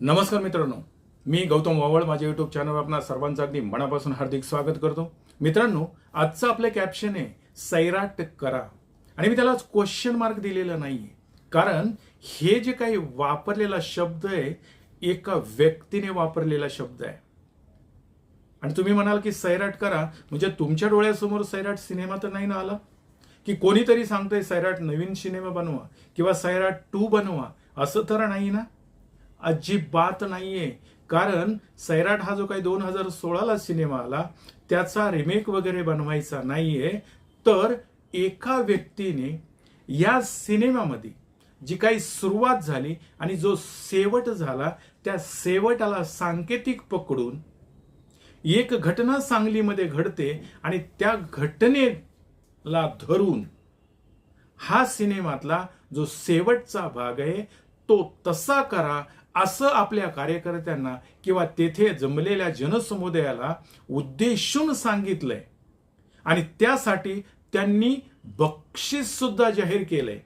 नमस्कार मित्रांनो मी गौतम वावळ माझ्या युट्यूब चॅनलवर आपणा सर्वांचं अगदी मनापासून हार्दिक स्वागत करतो. मित्रांनो आजचं आपलं कॅप्शन आहे सैराट करा. आणि मी त्याला क्वेश्चन मार्क दिलेला नाहीये. कारण हे जे काही वापरलेला शब्द आहे एका व्यक्तीने वापरलेला शब्द आहे. आणि तुम्ही म्हणाल की सैराट करा म्हणजे तुमच्या डोळ्यासमोर सैराट सिनेमा तर नाही ना आला? की कोणीतरी सांगतोय सैराट नवीन सिनेमा बनवा किंवा सैराट टू बनवा असं तर नाही ना? अजिबात नाहीये. कारण सैराट हा जो काही दोन हजार सोळाला सिनेमा आला त्याचा रिमेक वगैरे बनवायचा नाहीये. तर एका व्यक्तीने या सिनेमामध्ये जी काही सुरुवात झाली आणि जो शेवट झाला त्या शेवटाला सांकेतिक पकडून एक घटना सांगलीमध्ये घडते आणि त्या घटनेला धरून हा सिनेमातला जो शेवटचा भाग आहे तो तसा करा असं आपल्या कार्यकर्त्यांना किंवा तेथे जमलेल्या जनसमुदायाला उद्देशून सांगितलंय. आणि त्यासाठी त्यांनी बक्षीस सुद्धा जाहीर केलंय.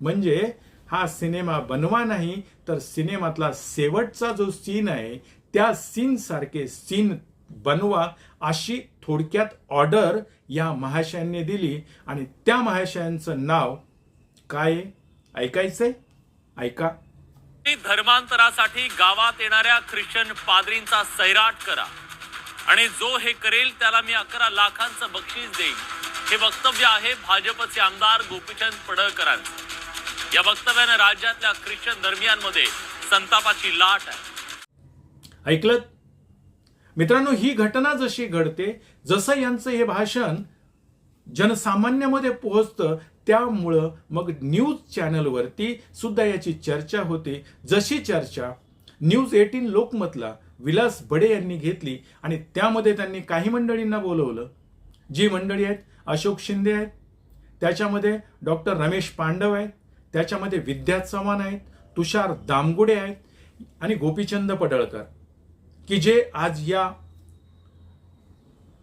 म्हणजे हा सिनेमा बनवा नाही तर सिनेमातला शेवटचा जो सीन आहे त्या सीन सारखे सीन बनवा अशी थोडक्यात ऑर्डर या महाशयांनी दिली. आणि त्या महाशयांचं नाव काय आहे? ऐकायचंय? ऐका. धर्मांतरासाठी गावात येणाऱ्या ख्रिश्चन पादरींचा सैराट करा. आणि जो हे करेल त्याला मी अकरा लाखांचं बक्षीस देईन. हे वक्तव्य आहे भाजपचे आमदार गोपीचंद पडळकरांचं. या वक्तव्याने राज्यातल्या ख्रिश्चन धर्मियांमध्ये संतापाची लाट आहे. ऐकलं मित्रांनो ही घटना जशी घडते जसं यांचं हे भाषण जनसामान्यामध्ये पोहोचतं त्यामुळं मग न्यूज चॅनलवरती सुद्धा याची चर्चा होते. जशी चर्चा न्यूज एटीन लोकमतला विलास बडे यांनी घेतली आणि त्यामध्ये त्यांनी काही मंडळींना बोलवलं. जी मंडळी आहेत अशोक शिंदे आहेत त्याच्यामध्ये डॉक्टर रमेश पांडव आहेत त्याच्यामध्ये विद्या चव्हाण आहेत तुषार दामगुडे आहेत आणि गोपीचंद पडळकर की जे आज या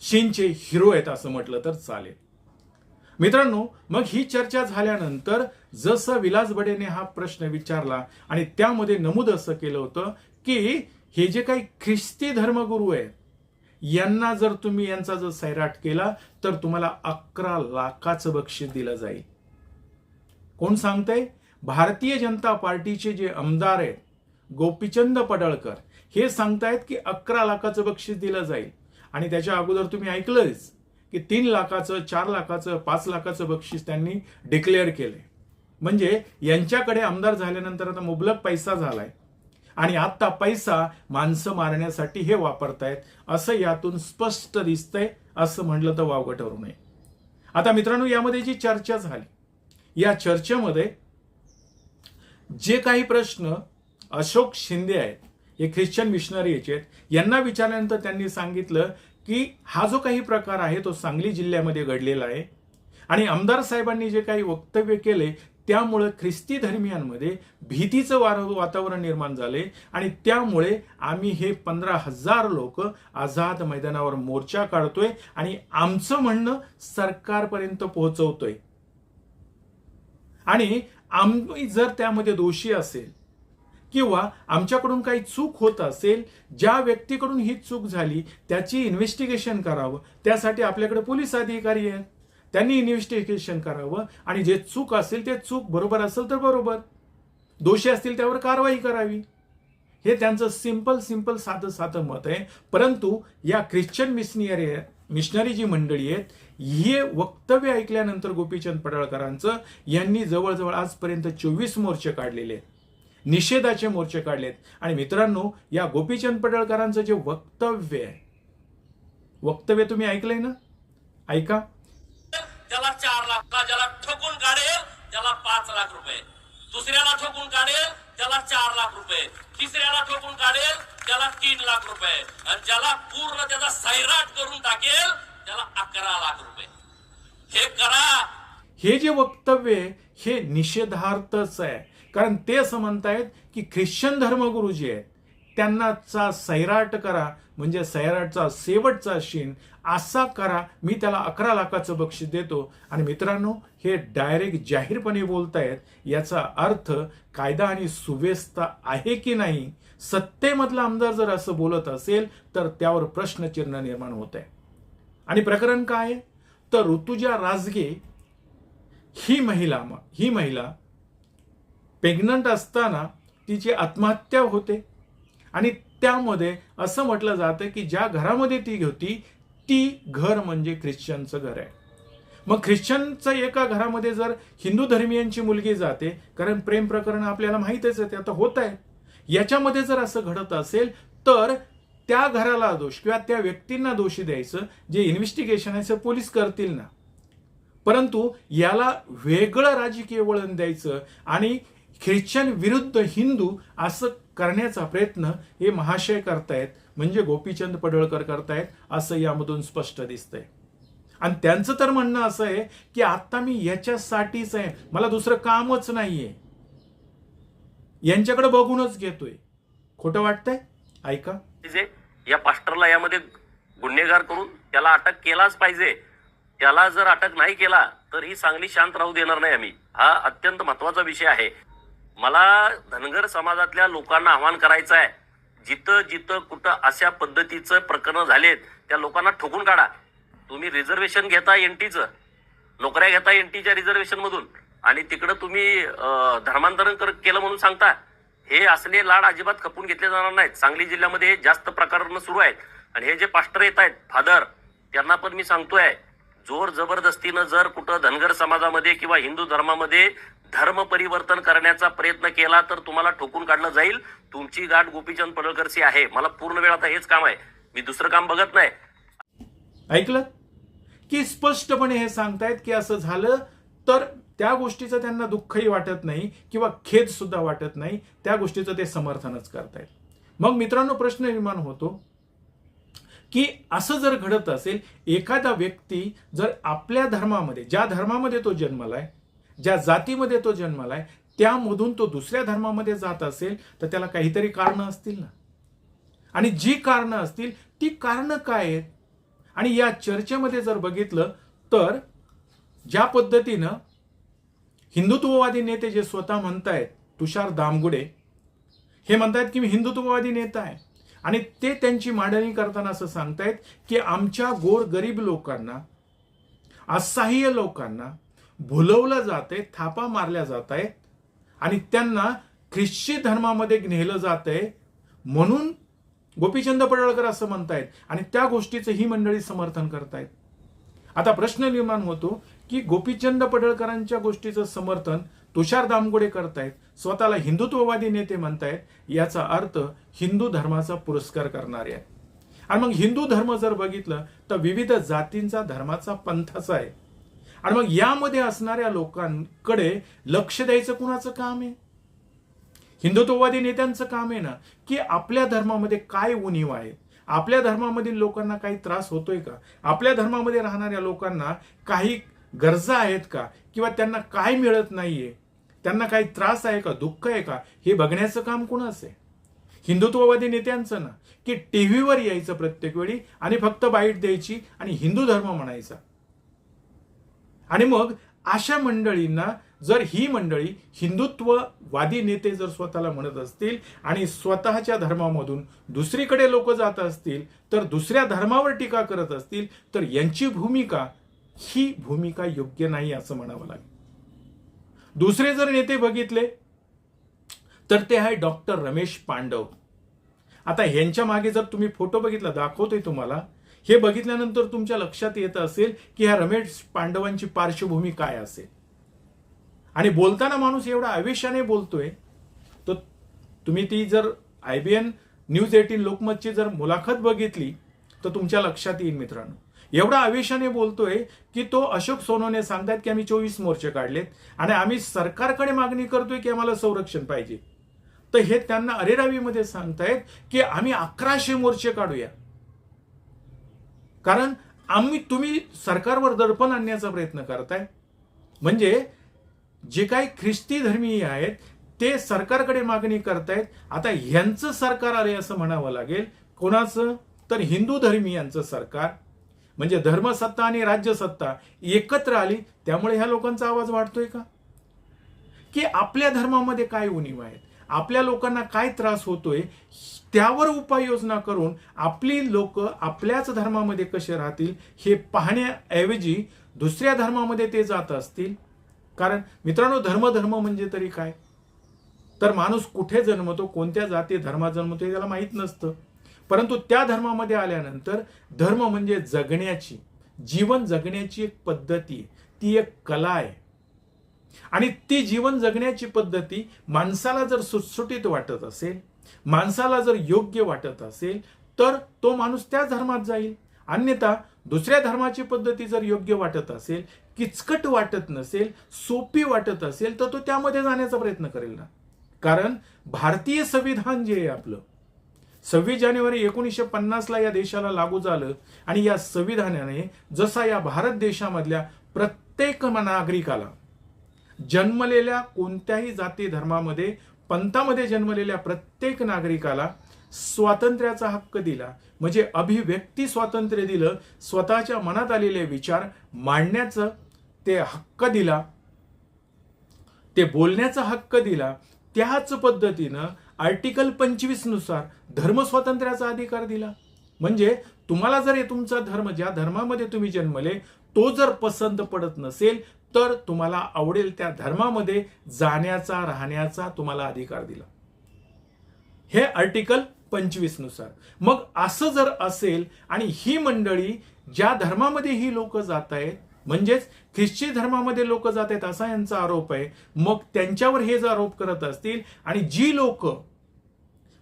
शीनचे हिरो आहेत असं म्हटलं तर चालेल. मित्रांनो मग ही चर्चा झाल्यानंतर जसं विलास बडेने हा प्रश्न विचारला आणि त्यामध्ये नमूद असं केलं होतं की हे जे काही ख्रिस्ती धर्मगुरू आहेत यांना जर तुम्ही यांचा जर सैराट केला तर तुम्हाला अकरा लाखाचं बक्षीस दिलं जाईल. कोण सांगतंय? भारतीय जनता पार्टीचे जे आमदार आहेत गोपीचंद पडळकर हे सांगतायत की अकरा लाखाचं बक्षीस दिलं जाईल. आणि त्याच्या अगोदर तुम्ही ऐकलंच की तीन लाखाचं चार लाखाचं पाच लाखाचं बक्षीस त्यांनी डिक्लेअर केलंय. म्हणजे यांच्याकडे आमदार झाल्यानंतर आता मुबलक पैसा झालाय. आणि आता पैसा माणसं मारण्यासाठी हे वापरतायत असं यातून स्पष्ट दिसतंय असं म्हटलं तर वावगं ठरू नये. आता मित्रांनो यामध्ये जी चर्चा झाली या चर्चेमध्ये जे काही प्रश्न अशोक शिंदे आहेत हे ख्रिश्चन मिशनरी याचे आहेत यांना विचारल्यानंतर त्यांनी सांगितलं की हा जो काही प्रकार आहे तो सांगली जिल्ह्यामध्ये घडलेला आहे. आणि आमदार साहेबांनी जे काही वक्तव्य केले त्यामुळं ख्रिस्ती धर्मियांमध्ये भीतीचं वार वातावरण निर्माण झाले आणि त्यामुळे आम्ही हे पंधरा हजार लोक आझाद मैदानावर मोर्चा काढतोय आणि आमचं म्हणणं सरकारपर्यंत पोहोचवतोय. आणि आम्ही जर त्यामध्ये दोषी असेल किंवा आमच्याकडून काही चूक होत असेल ज्या व्यक्तीकडून ही चूक झाली त्याची इन्व्हेस्टिगेशन करावं. त्यासाठी आपल्याकडे पोलीस अधिकारी आहेत. त्यांनी इन्व्हेस्टिगेशन करावं आणि जे चूक असेल ते चूक बरोबर असेल तर बरोबर. दोषी असतील त्यावर कारवाई करावी. हे त्यांचं सिंपल सिंपल साधं साधं मत आहे. परंतु या ख्रिश्चन मिशनरी मिशनरी जी मंडळी आहेत हे वक्तव्य ऐकल्यानंतर गोपीचंद पडळकरांचं यांनी जवळजवळ आजपर्यंत चोवीस मोर्चे काढलेले आहेत. निषेधाचे मोर्चे काढलेत. आणि मित्रांनो या गोपीचंद पडळकरांचं जे वक्तव्य आहे वक्तव्य तुम्ही ऐकलंय ना? ऐका. त्याला चार लाख ज्याला ठोकून काढेल त्याला पाच लाख रुपये. दुसऱ्याला ठोकून काढेल त्याला चार लाख रुपये. तिसऱ्याला ठोकून काढेल त्याला तीन लाख रुपये. आणि ज्याला पूर्ण त्याचा सैराट करून टाकेल त्याला अकरा लाख रुपये. हे करा. हे जे वक्तव्य हे निषेधार्थच आहे. कारण ते असं म्हणतायत की ख्रिश्चन धर्मगुरू जे आहेत त्यांनाचा सैराट करा म्हणजे सैराटचा शेवटचा शीन असा करा मी त्याला अकरा लाखाचं बक्षीस देतो आणि मित्रांनो हे डायरेक्ट जाहीरपणे बोलतायत याचा अर्थ कायदा आणि सुव्यवस्था आहे की नाही सत्तेमधला आमदार जर असं बोलत असेल तर त्यावर प्रश्नचिन्ह निर्माण होत आहे आणि प्रकरण काय आहे? तर ऋतुजा राजगे ही महिला ही महिला प्रेग्नंट असताना तिची आत्महत्या होते. आणि त्यामध्ये असं म्हटलं जातं की ज्या घरामध्ये ती होती ती घर म्हणजे ख्रिश्चनचं घर आहे. मग ख्रिश्चनचं एका घरामध्ये जर हिंदू धर्मीयांची मुलगी जाते कारण प्रेम प्रकरण आपल्याला माहीतच आहे ते आता होत आहे. याच्यामध्ये जर असं घडत असेल तर त्या घराला दोष किंवा त्या व्यक्तींना दोषी द्यायचं जे इन्व्हेस्टिगेशन आहे ते पोलीस करतील ना. परंतु याला वेगळं राजकीय वळण द्यायचं आणि ख्रिश्चन विरुद्ध हिंदू असं करण्याचा प्रयत्न हे महाशय करतायत म्हणजे गोपीचंद पडळकर करतायत असं यामधून स्पष्ट दिसतंय. आणि त्यांचं तर म्हणणं असं आहे की आता मी याच्यासाठीच आहे. मला दुसरं कामच नाहीये. यांच्याकडे बघूनच घेतोय. खोटं वाटतंय? ऐका. जे या पास्टरला यामध्ये गुन्हेगार करून त्याला अटक केलाच पाहिजे. त्याला जर अटक नाही केला तर ही सांगली शांत राहू देणार नाही आम्ही. हा अत्यंत महत्त्वाचा विषय आहे. मला धनगर समाजातल्या लोकांना आवाहन करायचं आहे. जिथं जिथं कुठं अशा पद्धतीचं प्रकरण झालेत त्या लोकांना ठोकून काढा. तुम्ही रिझर्वेशन घेता एन टीचं. नोकऱ्या घेता एन टीच्या रिझर्वेशनमधून आणि तिकडं तुम्ही धर्मांतरण कर- केलं म्हणून सांगता. हे असले लाड अजिबात खपून घेतले जाणार नाहीत. सांगली जिल्ह्यामध्ये हे जास्त प्रकरण सुरू आहेत. आणि हे जे पास्टर येत आहेत फादर त्यांना पण मी सांगतोय. जोर जबरदस्तीनं जर कुठं धनगर समाजामध्ये किंवा हिंदू धर्मामध्ये धर्म परिवर्तन करण्याचा प्रयत्न केला तर तुम्हाला ठोकून काढलं जाईल. तुमची गाठ गोपीचंद पडळकरची आहे. मला पूर्ण वेळ आता हेच काम आहे. मी दुसरं काम बघत नाही. ऐकलं? की स्पष्टपणे हे सांगतायत की असं झालं तर त्या गोष्टीचं त्यांना दुःखही वाटत नाही किंवा खेद सुद्धा वाटत नाही. त्या गोष्टीचं ते समर्थनच करतायत. मग मित्रांनो प्रश्न निर्माण होतो. की असं जर घडत असेल एखादा व्यक्ती जर आपल्या धर्मामध्ये ज्या धर्मामध्ये तो जन्मलाय ज्या जातीमध्ये तो जन्मलाय त्यामधून तो दुसऱ्या धर्मामध्ये जात असेल तर त्याला काहीतरी कारणं असतील ना? आणि जी कारणं असतील ती कारणं काय आहेत? आणि या चर्चेमध्ये जर बघितलं तर ज्या पद्धतीनं हिंदुत्ववादी नेते जे स्वतः म्हणतायत तुषार दामगुडे हे म्हणतायत की मी हिंदुत्ववादी नेता आहे. आणि ते त्यांची मांडणी करताना असं सांगतायत की आमच्या गोर गरीब लोकांना असहाय्य लोकांना भुलवलं जात आहे थापा मारल्या जात आहेत आणि त्यांना ख्रिश्ची धर्मामध्ये नेलं जात आहे म्हणून गोपीचंद पडळकर असं म्हणतायत. आणि त्या गोष्टीचं ही मंडळी समर्थन करतायत. आता प्रश्न निर्माण होतो की गोपीचंद पडळकरांच्या गोष्टीचं समर्थन तुषार दामगुडे करतायत स्वतःला हिंदुत्ववादी नेते म्हणतायत याचा अर्थ हिंदू धर्माचा पुरस्कार करणारे आहे आणि मग हिंदू धर्म जर बघितलं तर विविध जातींचा धर्माचा पंथाचा आहे. आणि मग यामध्ये असणाऱ्या लोकांकडे लक्ष द्यायचं कुणाचं काम आहे? हिंदुत्ववादी नेत्यांचं काम आहे ना की आपल्या धर्मामध्ये काय उणीव आहे? आपल्या धर्मामधील लोकांना काही त्रास होतोय का? आपल्या धर्मामध्ये राहणाऱ्या लोकांना काही गरजा आहेत का? किंवा त्यांना काय मिळत नाहीये? त्यांना काही त्रास आहे का दुःख आहे का हे बघण्याचं काम कुणाचं आहे? हिंदुत्ववादी नेत्यांचं ना की टीव्हीवर यायचं प्रत्येक वेळी आणि फक्त बाईट द्यायची आणि हिंदू धर्म म्हणायचा. आणि मग अशा मंडळींना जर ही मंडळी हिंदुत्ववादी नेते जर स्वतःला म्हणत असतील आणि स्वतःच्या धर्मामधून दुसरीकडे लोक जात असतील तर दुसऱ्या धर्मावर टीका करत असतील तर यांची भूमिका ही भूमिका योग्य नाही असं म्हणावं लागेल दुसरे जर नेते बघितले तर ते आहे डॉक्टर रमेश पांडव. आता ह्यांच्या मागे जर तुम्ही फोटो बघितला दाखवतोय तुम्हाला हे बघितल्यानंतर तुमच्या लक्षात येत असेल की ह्या रमेश पांडवांची पार्श्वभूमी काय असेल. आणि बोलताना माणूस एवढा आवेशाने बोलतोय तर तुम्ही ती जर I B N news eighteen लोकमतची जर मुलाखत बघितली तर तुमच्या लक्षात येईल मित्रांनो. एवढा आवेशाने बोलतोय की तो अशोक सोनवणे सांगतात की आम्ही चोवीस मोर्चे काढलेत आणि आम्ही सरकारकडे मागणी करतोय की आम्हाला संरक्षण पाहिजे. तर हे त्यांना अरेरावीमध्ये सांगतायत की आम्ही अकराशे मोर्चे काढूया. कारण आम्ही तुम्ही सरकारवर दडपण आणण्याचा प्रयत्न करताय. म्हणजे जे काही ख्रिस्ती धर्मीय आहेत ते सरकारकडे मागणी करतायत. आता ह्यांचं सरकार आले असं म्हणावं लागेल. कोणाचं? तर हिंदू धर्मीयांचं सरकार. म्हणजे धर्मसत्ता आणि राज्यसत्ता एकत्र आली त्यामुळे ह्या लोकांचा आवाज वाढतोय का? की आपल्या धर्मामध्ये काय उणीव आहेत? आपल्या लोकांना काय त्रास होतोय? त्यावर उपाययोजना करून आपली लोक आपल्याच धर्मामध्ये कसे राहतील हे पाहण्याऐवजी दुसऱ्या धर्मामध्ये ते जात असतील? कारण मित्रांनो धर्म धर्म म्हणजे तरी काय? तर माणूस कुठे जन्मतो कोणत्या जाती धर्मात जन्मतो हे त्याला माहीत नसतं. परंतु त्या धर्मामध्ये आल्यानंतर धर्म म्हणजे जगण्याची जीवन जगण्याची एक पद्धती ती एक कला आहे. आणि ती जीवन जगण्याची पद्धती माणसाला जर सुटसुटीत वाटत असेल माणसाला जर योग्य वाटत असेल तर तो माणूस त्या धर्मात जाईल. अन्यथा दुसऱ्या धर्माची पद्धती जर योग्य वाटत असेल किचकट वाटत नसेल सोपी वाटत असेल तर तो त्यामध्ये जाण्याचा प्रयत्न करेल ना. कारण भारतीय संविधान जे आहे आपलं सव्वीस जानेवारी एकोणीसशे पन्नासला या देशाला लागू झालं आणि या संविधानाने जसा या भारत देशामधल्या प्रत्येक नागरिकाला जन्मलेल्या कोणत्याही जाती धर्मामध्ये पंथामध्ये जन्मलेल्या प्रत्येक नागरिकाला स्वातंत्र्याचा हक्क दिला म्हणजे अभिव्यक्ती स्वातंत्र्य दिलं स्वतःच्या मनात आलेले विचार मांडण्याचं ते हक्क दिला ते बोलण्याचा हक्क दिला त्याच पद्धतीनं आर्टिकल पंचवीसनुसार धर्म धर्मस्वातंत्र्याचा अधिकार दिला. म्हणजे तुम्हाला जर हे तुमचा धर्म ज्या धर्मामध्ये तुम्ही जन्मले तो जर पसंत पडत नसेल तर तुम्हाला आवडेल त्या धर्मामध्ये जाण्याचा राहण्याचा तुम्हाला अधिकार दिला. हे आर्टिकल पंचवीसनुसार. मग असं जर असेल आणि ही मंडळी ज्या धर्मामध्ये ही लोक जात आहेत म्हणजेच ख्रिश्ची धर्मामध्ये लोक जात आहेत असा यांचा आरोप आहे मग त्यांच्यावर हे जर आरोप करत असतील आणि जी लोक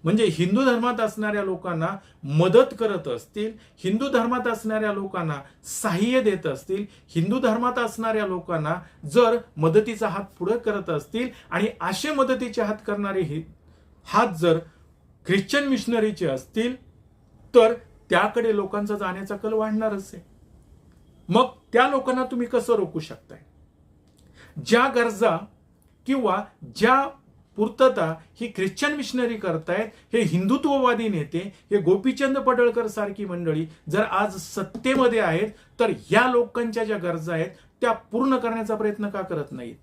म्हणजे हिंदू धर्मात असणाऱ्या लोकांना मदत करत असतील हिंदू धर्मात असणाऱ्या लोकांना सहाय्य देत असतील हिंदू धर्मात असणाऱ्या लोकांना जर मदतीचा हात पुढे करत असतील आणि असे मदतीचे हात करणारे हे हात जर ख्रिश्चन मिशनरीचे असतील तर त्याकडे लोकांचा जाण्याचा कल वाढणारच आहे. मग त्या लोकांना तुम्ही कसं रोखू शकताय? ज्या गरजा किंवा ज्या पूर्तता ही ख्रिश्चन मिशनरी करतायत हे हिंदुत्ववादी नेते हे गोपीचंद पडळकर सारखी मंडळी जर आज सत्तेमध्ये आहेत तर या लोकांच्या ज्या गरजा आहेत त्या पूर्ण करण्याचा प्रयत्न का करत नाहीत?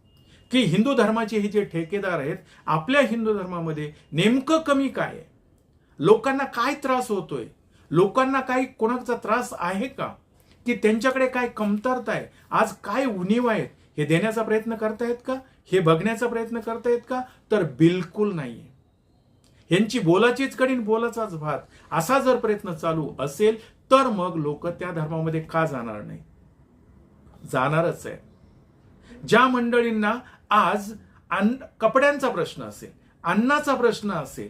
की हिंदू धर्माचे हे जे ठेकेदार आहेत आपल्या हिंदू धर्मामध्ये नेमकं कमी काय आहे? लोकांना काय त्रास होतोय? लोकांना काही कोणाचा त्रास आहे का? की त्यांच्याकडे काय कमतरता आहे? आज काय उणीव आहेत? हे देण्याचा प्रयत्न करतायत का? हे बघण्याचा प्रयत्न करतायत का? तर बिलकुल नाहीये. यांची बोलाचीच कडीन बोलाचाच भात. असा जर प्रयत्न चालू असेल तर मग लोक त्या धर्मामध्ये का जाणार नाही जाणारच आहे. ज्या मंडळींना आज अन्न कपड्यांचा प्रश्न असेल अन्नाचा प्रश्न असेल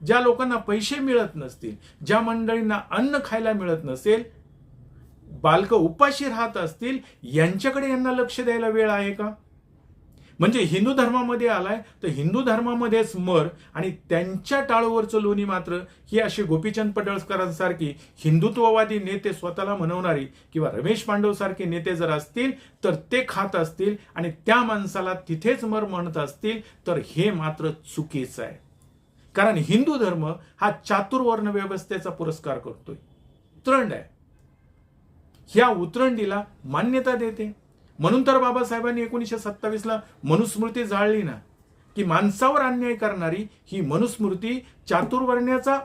ज्या लोकांना पैसे मिळत नसतील ज्या मंडळींना अन्न खायला मिळत नसेल बालक उपाशी राहत असतील यांच्याकडे यांना लक्ष द्यायला वेळ आहे का? म्हणजे हिंदू धर्मामध्ये आलाय तर हिंदू धर्मामध्येच मर आणि त्यांच्या टाळूवरचं लोणी मात्र ही अशी गोपीचंद पडळकरांसारखी हिंदुत्ववादी नेते स्वतःला म्हणवणारी किंवा रमेश पांडव सारखे नेते जर असतील तर ते खात असतील आणि त्या माणसाला तिथेच मर म्हणत असतील तर हे मात्र चुकीचं आहे. कारण हिंदू धर्म हा चातुर्वर्ण व्यवस्थेचा पुरस्कार करतोय. उतरंड आहे. ह्या उतरंडीला मान्यता देते. म्हणून तर बाबासाहेबांनी एकोणीसशे सत्तावीसला मनुस्मृती जाळली ना. की माणसावर अन्याय करणारी ही मनुस्मृती चातुर्वर्ण्याचा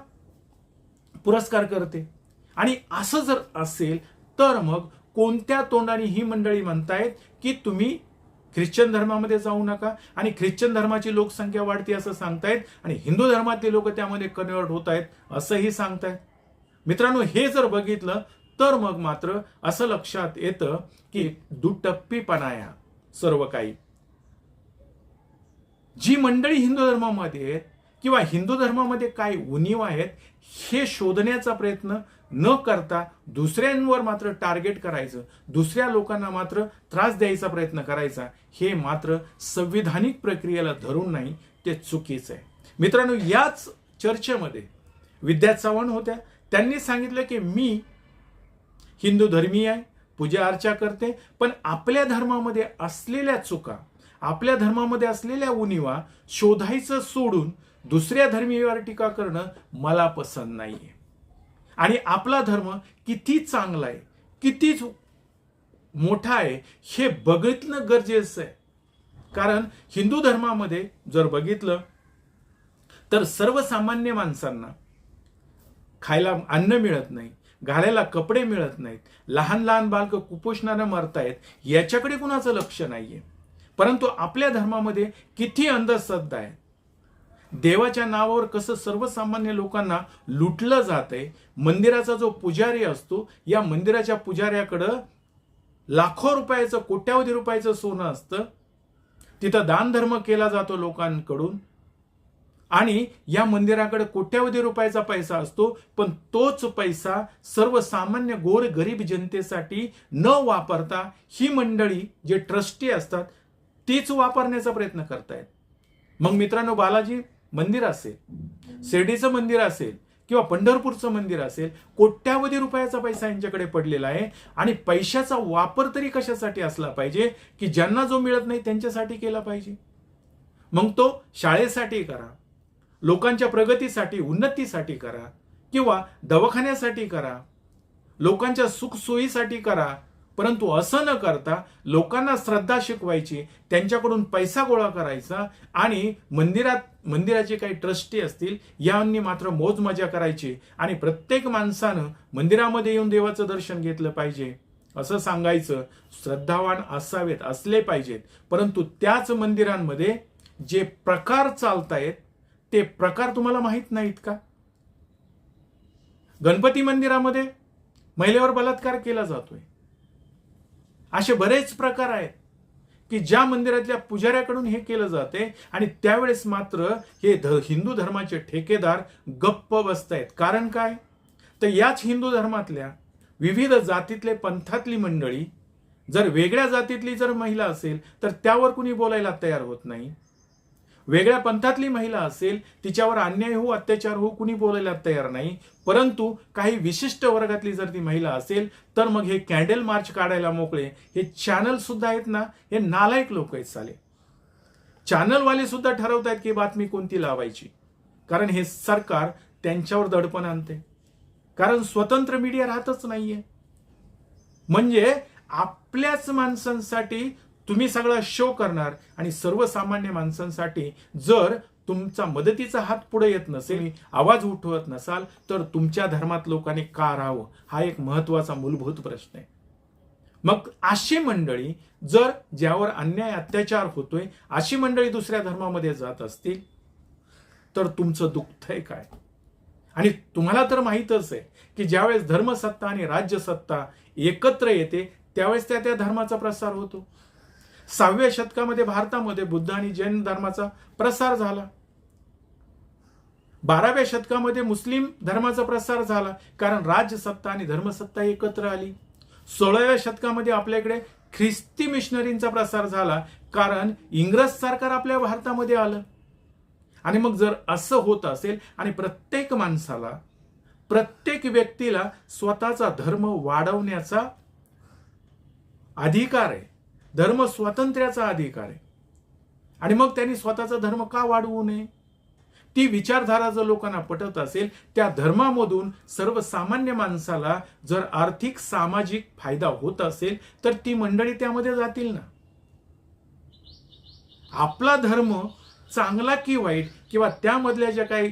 पुरस्कार करते. आणि असं जर असेल तर मग कोणत्या तोंडाने ही मंडळी म्हणतायत की तुम्ही ख्रिश्चन धर्मामध्ये जाऊ नका? आणि ख्रिश्चन धर्माची लोकसंख्या वाढते असं सांगतायत आणि हिंदू धर्मातले लोक त्यामध्ये कन्वर्ट होत आहेत असंही सांगतायत. मित्रांनो हे जर बघितलं तर मग मात्र असं लक्षात येतं की दुटप्पीपणा या सर्व काही जी मंडळी हिंदू धर्मामध्ये आहेत किंवा हिंदू धर्मामध्ये काय उणीव आहेत हे शोधण्याचा प्रयत्न न करता दुसऱ्यांवर मात्र टार्गेट करायचं दुसऱ्या लोकांना मात्र त्रास द्यायचा प्रयत्न करायचा हे मात्र संविधानिक प्रक्रियेला धरून नाही ते चुकीचं आहे. मित्रांनो याच चर्चेमध्ये विद्या चव्हाण होत्या. त्यांनी सांगितलं की मी हिंदू धर्मीय आहे पूजा अर्चा करते पण आपल्या धर्मामध्ये असलेल्या चुका आपल्या धर्मामध्ये असलेल्या उणीवा शोधायचं सोडून दुसऱ्या धर्मीयावर टीका करणं मला पसंत नाहीये. आणि आपला धर्म किती चांगला आहे कितीच मोठा आहे हे बघितलं गरजेचं आहे. कारण हिंदू धर्मामध्ये जर बघितलं तर सर्वसामान्य माणसांना खायला अन्न मिळत नाही घालायला कपडे मिळत नाहीत लहान लहान बालकं कुपोषणानं मरतायत याच्याकडे कुणाचं लक्ष नाहीये. परंतु आपल्या धर्मामध्ये किती अंधश्रद्धा आहे. देवाच्या नावावर कसं सर्वसामान्य लोकांना लुटलं जात आहे मंदिराचा जो पुजारी असतो या मंदिराच्या पुजाऱ्याकडं लाखो रुपयाचं कोट्यावधी रुपयाचं सोनं असतं. तिथं दानधर्म केला जातो लोकांकडून. आणि या मंदिराकडे कोट्यावधी रुपयाचा पैसा असतो पण तोच पैसा सर्वसामान्य गोर गरीब जनतेसाठी न वापरता ही मंडळी जे ट्रस्टी असतात तीच वापरण्याचा प्रयत्न करतायत. मग मित्रांनो बालाजी मंदिर असेल शिर्डीचं मंदिर असेल किंवा पंढरपूरचं मंदिर असेल कोट्यावधी रुपयाचा पैसा यांच्याकडे पडलेला आहे आणि पैशाचा वापर तरी कशासाठी असला पाहिजे की ज्यांना जो मिळत नाही त्यांच्यासाठी केला पाहिजे? मग तो शाळेसाठी करा लोकांच्या प्रगतीसाठी उन्नतीसाठी करा किंवा दवाखान्यासाठी करा. लोकांच्या सुखसोयीसाठी करा. परंतु असं न करता लोकांना श्रद्धा शिकवायची त्यांच्याकडून पैसा गोळा करायचा आणि मंदिरात मंदिराचे काही ट्रस्टी असतील यांनी मात्र मोज मजा करायची आणि प्रत्येक माणसानं मंदिरामध्ये येऊन देवाचं दर्शन घेतलं पाहिजे. असं सांगायचं श्रद्धावान असावेत असले पाहिजेत. परंतु त्याच मंदिरांमध्ये जे प्रकार चालतायत ते प्रकार तुम्हाला माहीत नाहीत का? गणपती मंदिरामध्ये महिलेवर बलात्कार केला जातोय. असे बरेच प्रकार आहेत की ज्या मंदिरातल्या पुजाऱ्याकडून हे केलं जाते आणि त्यावेळेस मात्र हे ध हिंदू धर्माचे ठेकेदार गप्प बसतायत. कारण काय? तर याच हिंदू धर्मातल्या विविध जातीतले पंथातली मंडळी जर वेगळ्या जातीतली जर महिला असेल तर त्यावर कुणी बोलायला तयार होत नाही. वेगळ्या पंथातली महिला असेल तिच्यावर अन्याय हो अत्याचार हो कुणी बोलायला तयार नाही. परंतु काही विशिष्ट वर्गातली जर ती महिला असेल तर मग हे कॅन्डल मार्च काढायला मोकळे हे चॅनल सुद्धा आहेत ना हे नालायक लोक आहेत साले. चॅनलवाले सुद्धा ठरवत आहेत की बातमी कोणती लावायची. कारण हे सरकार त्यांच्यावर दडपण आणते. कारण स्वतंत्र मीडिया राहतच नाहीये. म्हणजे आपल्याच माणसांसाठी तुम्ही सगळा शो करणार आणि सर्वसामान्य माणसांसाठी जर तुमचा मदतीचा हात पुढे येत नसेल आवाज उठवत नसाल तर तुमच्या धर्मात लोकांनी का राहावं? हा एक महत्त्वाचा मूलभूत प्रश्न आहे. मग अशी मंडळी जर ज्यावर अन्याय अत्याचार होतोय अशी मंडळी दुसऱ्या धर्मामध्ये जात असतील तर तुमचं दुःख आहे काय? आणि तुम्हाला तर माहीतच आहे की ज्यावेळेस धर्मसत्ता आणि राज्यसत्ता एकत्र येते त्यावेळेस त्या त्या धर्माचा प्रसार होतो. सहाव्या शतकामध्ये भारतामध्ये बुद्ध आणि जैन धर्माचा प्रसार झाला. बाराव्या शतकामध्ये मुस्लिम धर्माचा प्रसार झाला कारण राजसत्ता आणि धर्मसत्ता एकत्र आली. सोळाव्या शतकामध्ये आपल्याकडे ख्रिस्ती मिशनरींचा प्रसार झाला कारण इंग्रज सरकार आपल्या भारतामध्ये आलं. आणि मग जर असं होत असेल आणि प्रत्येक माणसाला प्रत्येक व्यक्तीला स्वतःचा धर्म वाढवण्याचा अधिकार आहे धर्म स्वातंत्र्याचा अधिकार आहे. आणि मग त्यांनी स्वतःचा धर्म का वाढवू नये? ती विचारधारा जर लोकांना पटत असेल त्या धर्मामधून सर्वसामान्य माणसाला जर आर्थिक सामाजिक फायदा होत असेल तर ती मंडळी त्यामध्ये जातील ना. आपला धर्म चांगला की वाईट किंवा त्यामधल्या ज्या काही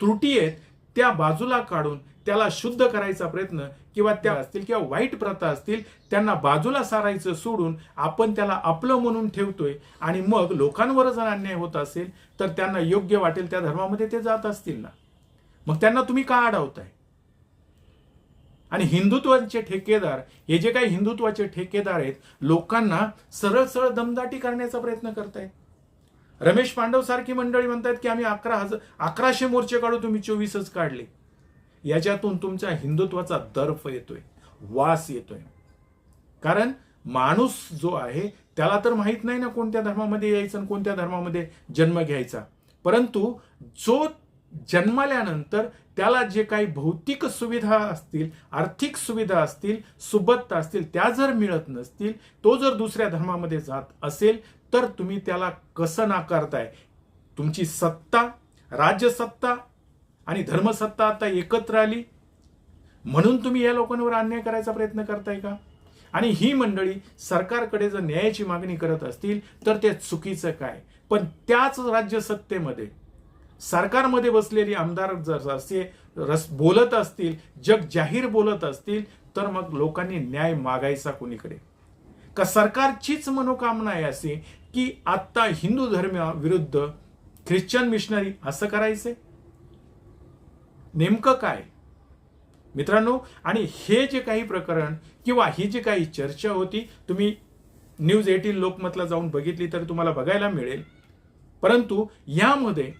त्रुटी आहेत त्या बाजूला काढून त्याला शुद्ध करायचा प्रयत्न किंवा त्या असतील किंवा वाईट प्रथा असतील त्यांना बाजूला सारायचं सोडून आपण त्याला आपलं म्हणून ठेवतोय. आणि मग लोकांवर जर अन्याय होत असेल तर त्यांना योग्य वाटेल त्या धर्मामध्ये ते जात असतील ना. मग त्यांना तुम्ही का अडवताय? आणि हिंदुत्वाचे ठेकेदार हे जे काही हिंदुत्वाचे ठेकेदार आहेत लोकांना सरळ सरळ दमदाटी करण्याचा प्रयत्न करतायत. रमेश पांडव सारखी मंडळी म्हणतात की आम्ही अकरा हजार अकराशे मोर्चे काढू तुम्ही चोवीसच काढले. याच्यातून तुमच्या हिंदुत्वाचा दर्फ येतोय वास येतोय. कारण माणूस जो आहे त्याला तर माहीत नाही ना कोणत्या धर्मामध्ये यायचं आणि कोणत्या धर्मामध्ये जन्म घ्यायचा. परंतु जो जन्माल्यानंतर त्याला जे काही भौतिक सुविधा असतील आर्थिक सुविधा असतील सुबत्ता असतील त्या जर मिळत नसतील तो जर दुसऱ्या धर्मामध्ये जात असेल तर तुम्ही त्याला कसं नाकारताय? तुमची सत्ता राज्यसत्ता आणि धर्मसत्ता आता एकत्र आली. म्हणून तुम्ही या लोकांवर अन्याय करायचा प्रयत्न करताय का? आणि ही मंडळी सरकारकडे जर न्यायाची मागणी करत असतील तर ते चुकीचं काय? पण त्याच राज्य सत्तेमध्ये सरकारमध्ये बसलेली आमदार जर असे रस बोलत असतील जग जाहीर बोलत असतील तर मग लोकांनी न्याय मागायचा कुणीकडे? का सरकारचीच मनोकामना आहे अशी? की आत्ता हिंदू धर्माविरुद्ध ख्रिश्चन मिशनरी असं करायचे नेमकं काय? मित्रांनो आणि हे जे काही प्रकरण किंवा ही जी काही चर्चा होती तुम्ही न्यूज एटीन लोकमतला जाऊन बघितली तर तुम्हाला बघायला मिळेल. परंतु यामध्ये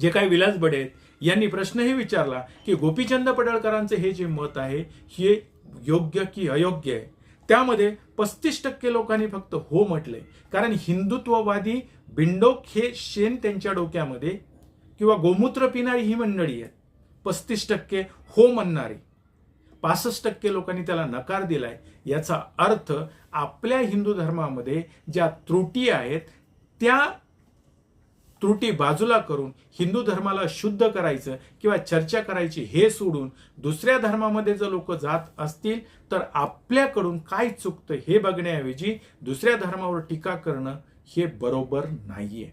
जे काही विलास बडे यांनी प्रश्नही विचारला की गोपीचंद पडळकरांचे हे जे मत आहे हे योग्य की अयोग्य आहे? त्यामध्ये पस्तीस टक्के लोकांनी फक्त हो म्हटले कारण हिंदुत्ववादी बिंडोक हे शेण त्यांच्या डोक्यामध्ये किंवा गोमूत्र पिणारी ही मंडळी आहेत. पस्तीस टक्के हो म्हणणारी पासष्ट टक्के लोकांनी त्याला नकार दिलाय. याचा अर्थ आपल्या हिंदू धर्मामध्ये ज्या त्रुटी आहेत त्या त्रुटी बाजूला करून हिंदू धर्माला शुद्ध करायचं किंवा चर्चा करायची हे सोडून दुसऱ्या धर्मामध्ये जर लोक जात असतील तर आपल्याकडून काय चुकतं हे बघण्याऐवजी दुसऱ्या धर्मावर टीका करणं हे बरोबर नाहीये.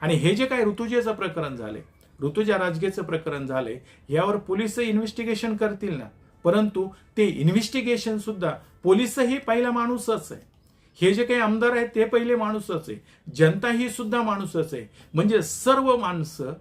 आणि हे जे काय ऋतुजेचं प्रकरण झाले ऋतुजा राजगेचं प्रकरण झाले यावर पोलीस इन्व्हेस्टिगेशन करतील ना. परंतु ते इन्व्हेस्टिगेशन सुद्धा पोलिसही पहिला माणूसच आहे. हे जे काही आमदार आहेत ते पहिले माणूसच आहे. जनता ही सुद्धा माणूसच आहे. म्हणजे सर्व माणसं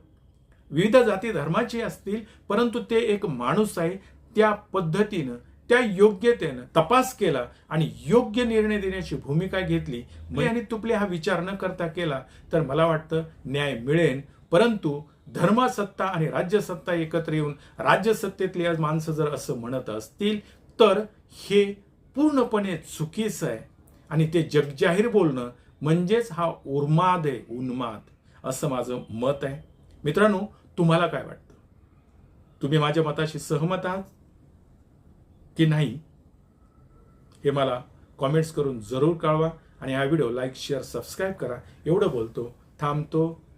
विविध जाती धर्माची असतील परंतु ते एक माणूस आहे. त्या पद्धतीनं त्या योग्यतेनं तपास केला आणि योग्य निर्णय देण्याची भूमिका घेतली. मी आणि तुपले हा विचार न करता केला तर मला वाटतं न्याय मिळेल. परंतु धर्मसत्ता आणि राज्यसत्ता एकत्र येऊन राज्यसत्तेतली आज माणसं जर असं म्हणत असतील तर हे पूर्णपणे चुकीचं आहे. आणि ते जगजाहीर बोलणं म्हणजेच हा उर्माद आहे उन्माद असं माझं मत आहे. मित्रांनो तुम्हाला काय वाटतं? तुम्ही माझ्या मताशी सहमत आहात की नाही? हे मला कॉमेंट्स करून जरूर कळवा आणि हा व्हिडिओ लाईक शेअर सबस्क्राईब करा. एवढं बोलतो थांबतो.